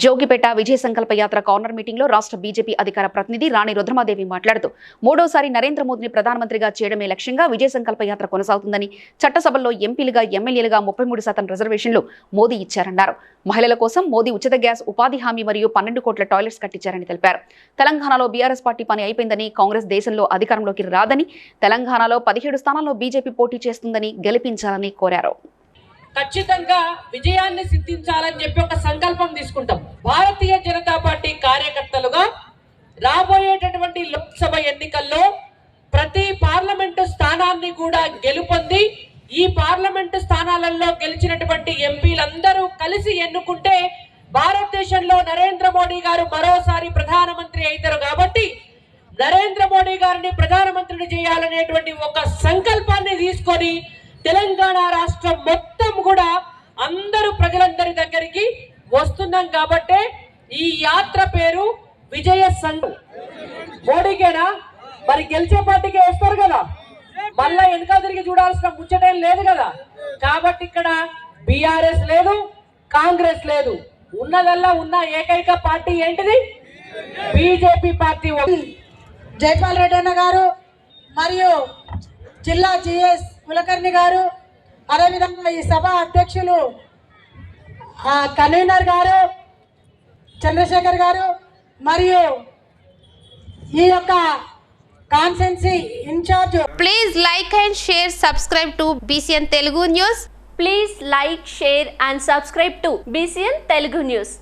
జోగిపేట విజయ Sankalpa Yatra corner మీటింగ్లో రాష్ట్ర BJP అధికార ప్రతినిధి రాణి రుద్రమాదేవి మాట్లాడుతూ మూడోసారి నరేంద్ర మోదీని ప్రధానమంత్రిగా చేయడమే లక్ష్యంగా విజయ సంకల్ప యాత్ర కొనసాగుతుందని చట్టసభల్లో ఎంపీలుగా ఎమ్మెల్యేలుగా ముప్పై మూడు శాతం రిజర్వేషన్లు మోదీ ఇచ్చారన్నారు. మహిళల కోసం మోదీ ఉచిత గ్యాస్ ఉపాధి హామీ మరియు పన్నెండు కోట్ల టాయిలెట్స్ కట్టించారని తెలిపారు. తెలంగాణలో బీఆర్ఎస్ పార్టీ పని అయిపోయిందని కాంగ్రెస్ దేశంలో అధికారంలోకి రాదని తెలంగాణలో పదిహేడు స్థానాల్లో బీజేపీ పోటీ చేస్తుందని గెలిపించాలని కోరారు. ఖచ్చితంగా విజయాన్ని సిద్ధించాలని చెప్పి ఒక సంకల్పం తీసుకుంటాం. రాబోయేటటువంటి లోక్సభ ఎన్నికల్లో ప్రతి పార్లమెంటు స్థానాన్ని కూడా గెలుపొంది ఈ పార్లమెంటు స్థానాలలో గెలిచినటువంటి ఎంపీలందరూ కలిసి ఎన్నుకుంటే భారతదేశంలో నరేంద్ర మోడీ గారు మరోసారి ప్రధానమంత్రి అవుతారు కాబట్టి నరేంద్ర మోడీ గారిని ప్రధానమంత్రిని చేయాలనేటువంటి ఒక సంకల్పాన్ని తీసుకొని తెలంగాణ రాష్ట్రం మొత్తం కూడా అందరూ ప్రజలందరి దగ్గరికి వస్తున్నాం కాబట్టే ఈ యాత్ర పేరు విజయ సంఘం. మోడీకేనా? మరి గెలిచే పార్టీకి వేస్తారు కదా. మళ్ళా వెనక తిరిగి చూడాల్సిన ముచ్చటేం లేదు కదా. కాబట్టి ఇక్కడ బీఆర్ఎస్ లేదు కాంగ్రెస్ లేదు. ఉన్నదల్లా ఉన్న ఏకైక పార్టీ ఏంటిది? బీజేపీ పార్టీ జైపాల్ రెడ్డి అన్న గారు మరియు జిల్లా జిఎస్ కులకర్ణి గారు అదేవిధంగా ఈ సభ అధ్యక్షులు ఆ, కన్వీనర్ గారు చంద్రశేఖర్ గారు మరియు ఈ యొక్క constituency incharge please like and share subscribe to BCN Telugu news please like share and subscribe to BCN Telugu news